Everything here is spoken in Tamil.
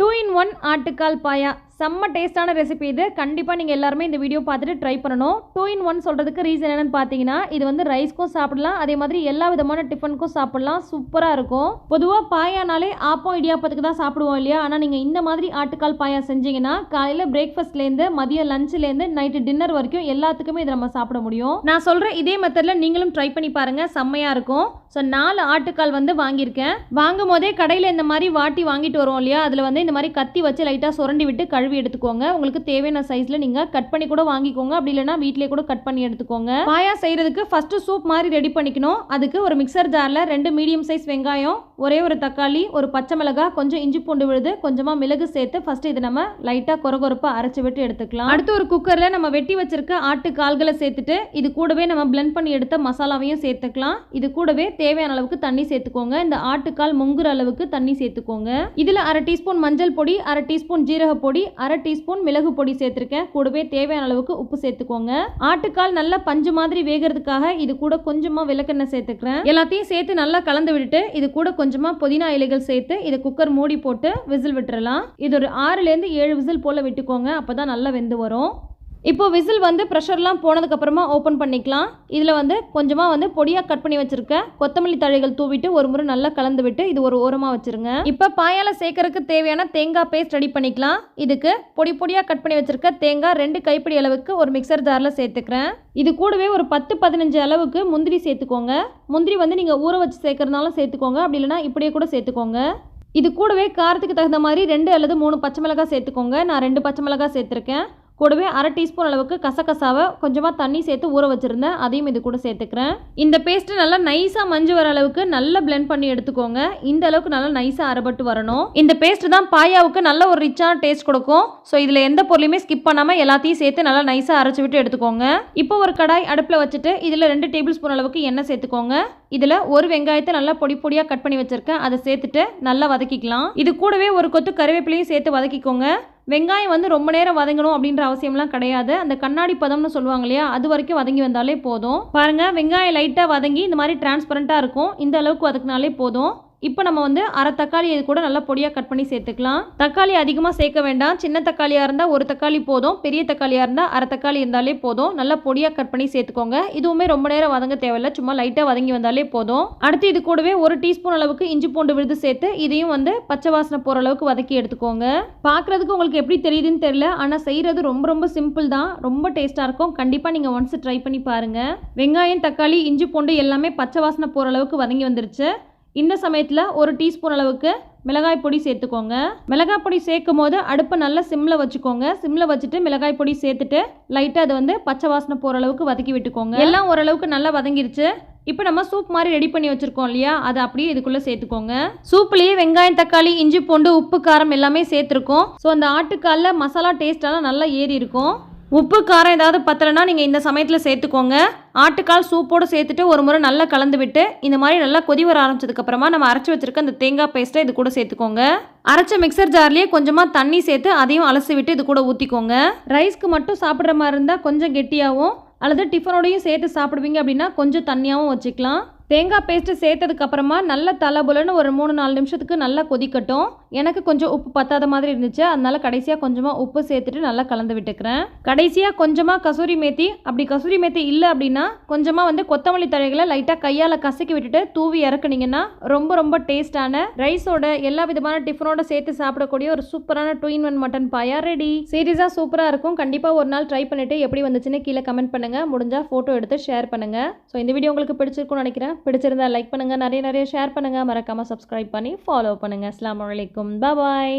டூ இன் ஒன் ஆட்டுக்கால் பாயா. செம்ம டேஸ்டான ரெசிபி இது. கண்டிப்பாக நீங்கள் எல்லாருமே இந்த வீடியோ பார்த்துட்டு ட்ரை பண்ணணும். டூ இன் ஒன் சொல்கிறதுக்கு ரீசன் என்னன்னு பார்த்தீங்கன்னா இது வந்து ரைஸ்க்கும் சாப்பிடலாம். அதே மாதிரி எல்லா விதமான டிஃபனுக்கும் சாப்பிடலாம். சூப்பராக இருக்கும். பொதுவாக பாயானாலே ஆப்பம் இடியாப்பத்துக்கு தான் சாப்பிடுவோம் இல்லையா? ஆனால் நீங்கள் இந்த மாதிரி ஆட்டுக்கால் பாயா செஞ்சீங்கன்னா காலையில் பிரேக்ஃபாஸ்ட்லேருந்து மதியம் லஞ்ச்லேருந்து நைட்டு டின்னர் வரைக்கும் எல்லாத்துக்குமே இதை நம்ம சாப்பிட முடியும். நான் சொல்கிற இதே மெத்தடில் நீங்களும் ட்ரை பண்ணி பாருங்கள் செம்மையாக இருக்கும். ஸோ நாலு ஆட்டுக்கால் வந்து வாங்கியிருக்கேன். வாங்கும் போதே கடையில் இந்த மாதிரி வாட்டி வாங்கிட்டு வருவோம் இல்லையா? அதில் வந்து இந்த மாதிரி கத்தி வச்சு லைட்டாக சுரண்டி விட்டு கழுவி எடுத்துக்கோங்க. உங்களுக்கு தேவையான சைஸில் நீங்கள் கட் பண்ணி கூட வாங்கிக்கோங்க. அப்படி இல்லைன்னா வீட்டிலே கூட கட் பண்ணி எடுத்துக்கோங்க. பாயா செய்கிறதுக்கு ஃபஸ்ட்டு சூப் மாதிரி ரெடி பண்ணிக்கணும். அதுக்கு ஒரு மிக்சர் ஜாரில் ரெண்டு மீடியம் சைஸ் வெங்காயம் ஒரே ஒரு தக்காளி ஒரு பச்சை மிளகாய் கொஞ்சம் இஞ்சி பூண்டு விழுது கொஞ்சமாக மிளகு சேர்த்து ஃபஸ்ட்டு இதை நம்ம லைட்டாக கொரகொரப்பாக அரைச்சி விட்டு எடுத்துக்கலாம். அடுத்து ஒரு குக்கரில் நம்ம வெட்டி வச்சிருக்க ஆட்டு கால்களை சேர்த்துட்டு இது கூடவே நம்ம பிளெண்ட் பண்ணி எடுத்த மசாலாவையும் சேர்த்துக்கலாம். இது கூடவே தேவையான அளவுக்கு தண்ணி சேர்த்துக்கோங்க. இந்த ஆட்டுக்கால் முங்குற அளவுக்கு தண்ணி சேர்த்துக்கோங்க. இதில் அரை டீஸ்பூன் மஞ்சள் பொடி அரை டீஸ்பூன் ஜீரக பொடி அரை டீஸ்பூன் மிளகு பொடி சேர்த்துருக்கேன். கூடவே தேவையான அளவுக்கு உப்பு சேர்த்துக்கோங்க. ஆட்டுக்கால் நல்லா பஞ்சு மாதிரி வேகிறதுக்காக இது கூட கொஞ்சமாக விளக்கெண்ணெய் சேர்த்துக்கிறேன். எல்லாத்தையும் சேர்த்து நல்லா கலந்து விட்டுட்டு இது கூட கொஞ்சமாக புதினா இலைகள் சேர்த்து இதை குக்கர் மூடி போட்டு விசில் விட்டுறலாம். இது ஒரு ஆறுலேருந்து ஏழு விசில் போல் விட்டுக்கோங்க. அப்போ தான் நல்லா வெந்து வரும். இப்போ விசில் வந்து ப்ரெஷர்லாம் போனதுக்கப்புறமா ஓப்பன் பண்ணிக்கலாம். இதில் வந்து கொஞ்சமாக வந்து பொடியாக கட் பண்ணி வச்சுருக்க கொத்தமல்லி தழைகள் தூவிட்டு ஒரு முறை நல்லா கலந்து விட்டு இது ஒரு ஓரமாக வச்சுருங்க. இப்போ பாயால் சேர்க்கறதுக்கு தேவையான தேங்காய் பேஸ்ட் ரெடி பண்ணிக்கலாம். இதுக்கு பொடி பொடியாக கட் பண்ணி வச்சுருக்க தேங்காய் ரெண்டு கைப்பிடி அளவுக்கு ஒரு மிக்சர் ஜாரில் சேர்த்துக்கிறேன். இது கூடவே ஒரு பத்து பதினஞ்சு அளவுக்கு முந்திரி சேர்த்துக்கோங்க. முந்திரி வந்து நீங்கள் ஊற வச்சு சேர்க்குறதுனாலும் சேர்த்துக்கோங்க. அப்படி இல்லைனா இப்படியே கூட சேர்த்துக்கோங்க. இது கூடவே காரத்துக்கு தகுந்த மாதிரி ரெண்டு அல்லது மூணு பச்சை மிளகாய் சேர்த்துக்கோங்க. நான் ரெண்டு பச்சை மிளகாய் சேர்த்துருக்கேன். கூடவே அரை டீஸ்பூன் அளவுக்கு கசகசாவை கொஞ்சமாக தண்ணி சேர்த்து ஊற வச்சுருந்தேன். அதையும் இது கூட சேர்த்துக்கிறேன். இந்த பேஸ்ட்டு நல்லா நைஸாக மஞ்சு வர அளவுக்கு நல்லா பிளெண்ட் பண்ணி எடுத்துக்கோங்க. இந்த அளவுக்கு நல்லா நைஸாக அரைபட்டு வரணும். இந்த பேஸ்ட் தான் பாயாவுக்கு நல்ல ஒரு ரிச்சான டேஸ்ட் கொடுக்கும். ஸோ இதில் எந்த பொருளையுமே ஸ்கிப் பண்ணாமல் எல்லாத்தையும் சேர்த்து நல்லா நைஸாக அரைச்சி விட்டு எடுத்துக்கோங்க. இப்போ ஒரு கடாய் அடுப்பில் வச்சுட்டு இதில் ரெண்டு டேபிள் ஸ்பூன் அளவுக்கு எண்ணெய் சேர்த்துக்கோங்க. இதில் ஒரு வெங்காயத்தை நல்லா பொடி பொடியாக கட் பண்ணி வச்சுருக்கேன். அதை சேர்த்துட்டு நல்லா வதக்கிக்கலாம். இது கூடவே ஒரு கொத்து கருவேப்பிலையும் சேர்த்து வதக்கிக்கோங்க. வெங்காயம் வந்து ரொம்ப நேரம் வதங்கணும் அப்படின்ற அவசியம்லாம் கிடையாது. அந்த கண்ணாடி பதம்னு சொல்லுவாங்க இல்லையா அது வரைக்கும் வதங்கி வந்தாலே போதும். பாருங்க வெங்காயம் லைட்டாக வதங்கி இந்த மாதிரி டிரான்ஸ்பரண்ட்டாக இருக்கும். இந்த அளவுக்கு வதக்கினாலே போதும். இப்போ நம்ம வந்து அரை தக்காளி இது கூட நல்லா பொடியாக கட் பண்ணி சேர்த்துக்கலாம். தக்காளி அதிகமாக சேர்க்க வேண்டாம். சின்ன தக்காளியாக இருந்தால் ஒரு தக்காளி போதும். பெரிய தக்காளியாக இருந்தால் அரை தக்காளி இருந்தாலே போதும். நல்லா பொடியாக கட் பண்ணி சேர்த்துக்கோங்க. இதுவுமே ரொம்ப நேரம் வதங்க தேவையில்ல. சும்மா லைட்டாக வதங்கி வந்தாலே போதும். அடுத்து இது கூடவே ஒரு டீஸ்பூன் அளவுக்கு இஞ்சி பூண்டு விழுது சேர்த்து இதையும் வந்து பச்சை வாசனை போகிற அளவுக்கு வதக்கி எடுத்துக்கோங்க. பார்க்குறதுக்கு உங்களுக்கு எப்படி தெரியுதுன்னு தெரியல. ஆனால் செய்கிறது ரொம்ப ரொம்ப சிம்பிள் தான். ரொம்ப டேஸ்ட்டாக இருக்கும். கண்டிப்பாக நீங்கள் ஒன்ஸ் ட்ரை பண்ணி பாருங்கள் வெங்காயம் தக்காளி இஞ்சி பூண்டு எல்லாமே பச்சை வாசனை போகிற அளவுக்கு வதங்கி வந்துருச்சு. இந்த சமயத்தில் ஒரு டீஸ்பூன் அளவுக்கு மிளகாய் பொடி சேர்த்துக்கோங்க. மிளகாய் பொடி சேர்க்கும் போது அடுப்பை நல்லா சிம்மில் வச்சுக்கோங்க. சிம்மில் வச்சுட்டு மிளகாய் பொடி சேர்த்துட்டு லைட்டாக அதை வந்து பச்சை வாசனை போகிற அளவுக்கு வதக்கி விட்டுக்கோங்க. எல்லாம் ஓரளவுக்கு நல்லா வதங்கிருச்சு. இப்போ நம்ம சூப் மாதிரி ரெடி பண்ணி வச்சுருக்கோம் இல்லையா? அதை அப்படியே இதுக்குள்ளே சேர்த்துக்கோங்க. சூப்லேயே வெங்காயம் தக்காளி இஞ்சி பூண்டு உப்பு காரம் எல்லாமே சேர்த்துருக்கோம். ஸோ அந்த ஆட்டுக்காலில் மசாலா டேஸ்டெல்லாம் நல்லா ஏறி இருக்கும். உப்பு காரம் ஏதாவது பத்தலைன்னா நீங்கள் இந்த சமயத்தில் சேர்த்துக்கோங்க. ஆட்டுக்கால் சூப்போடு சேர்த்துட்டு ஒரு முறை நல்லா கலந்து விட்டு இந்த மாதிரி நல்லா கொதி வர ஆரம்பிச்சதுக்கப்புறமா நம்ம அரைச்சி வச்சிருக்க அந்த தேங்காய் பேஸ்ட்டை இது கூட சேர்த்துக்கோங்க. அரைச்ச மிக்சர் ஜார்லேயே கொஞ்சமாக தண்ணி சேர்த்து அதையும் அலசி விட்டு இது கூட ஊற்றிக்கோங்க ரைஸ்க்கு மட்டும் சாப்பிட்ற மாதிரி இருந்தால் கொஞ்சம் கெட்டியாகவும் அல்லது டிஃபனோடையும் சேர்த்து சாப்பிடுவீங்க அப்படின்னா கொஞ்சம் தண்ணியாகவும் வச்சுக்கலாம். தேங்காய் பேஸ்ட்டு சேர்த்ததுக்கப்புறமா நல்ல தலைபுலன்னு ஒரு மூணு நாலு நிமிஷத்துக்கு நல்லா கொதிக்கட்டும். எனக்கு கொஞ்சம் உப்பு பத்தாத மாதிரி இருந்துச்சு. அதனால கடைசியாக கொஞ்சமாக உப்பு சேர்த்துட்டு நல்லா கலந்து விட்டுக்கிறேன். கடைசியாக கொஞ்சமாக கசூரி மேத்தி அப்படி கசூரி மேத்தி இல்லை அப்படின்னா கொஞ்சமாக வந்து கொத்தமல்லி தழைகளை லைட்டாக கையால் கசக்கி விட்டுட்டு தூவி இறக்குனீங்கன்னா ரொம்ப ரொம்ப டேஸ்டான ரைஸோட எல்லா விதமான டிஃபனோட சேர்த்து சாப்பிடக்கூடிய ஒரு சூப்பரான two in one mutton paya ready சீரியஸாக சூப்பராக இருக்கும். கண்டிப்பாக ஒரு நாள் ட்ரை பண்ணிவிட்டு எப்படி வந்துச்சுன்னு கீழே கமெண்ட் பண்ணுங்கள் முடிஞ்சால் ஃபோட்டோ எடுத்து ஷேர் பண்ணுங்கள் ஸோ இந்த வீடியோ உங்களுக்கு பிடிச்சிருக்கும்னு நினைக்கிறேன். பிடிச்சிருந்தா லைக் பண்ணுங்கள் நிறைய நிறைய ஷேர் பண்ணுங்கள் மறக்காமல் சப்ஸ்கிரைப் பண்ணி ஃபாலோ பண்ணுங்கள் அஸ்லாம் வலைக்கும் பாய்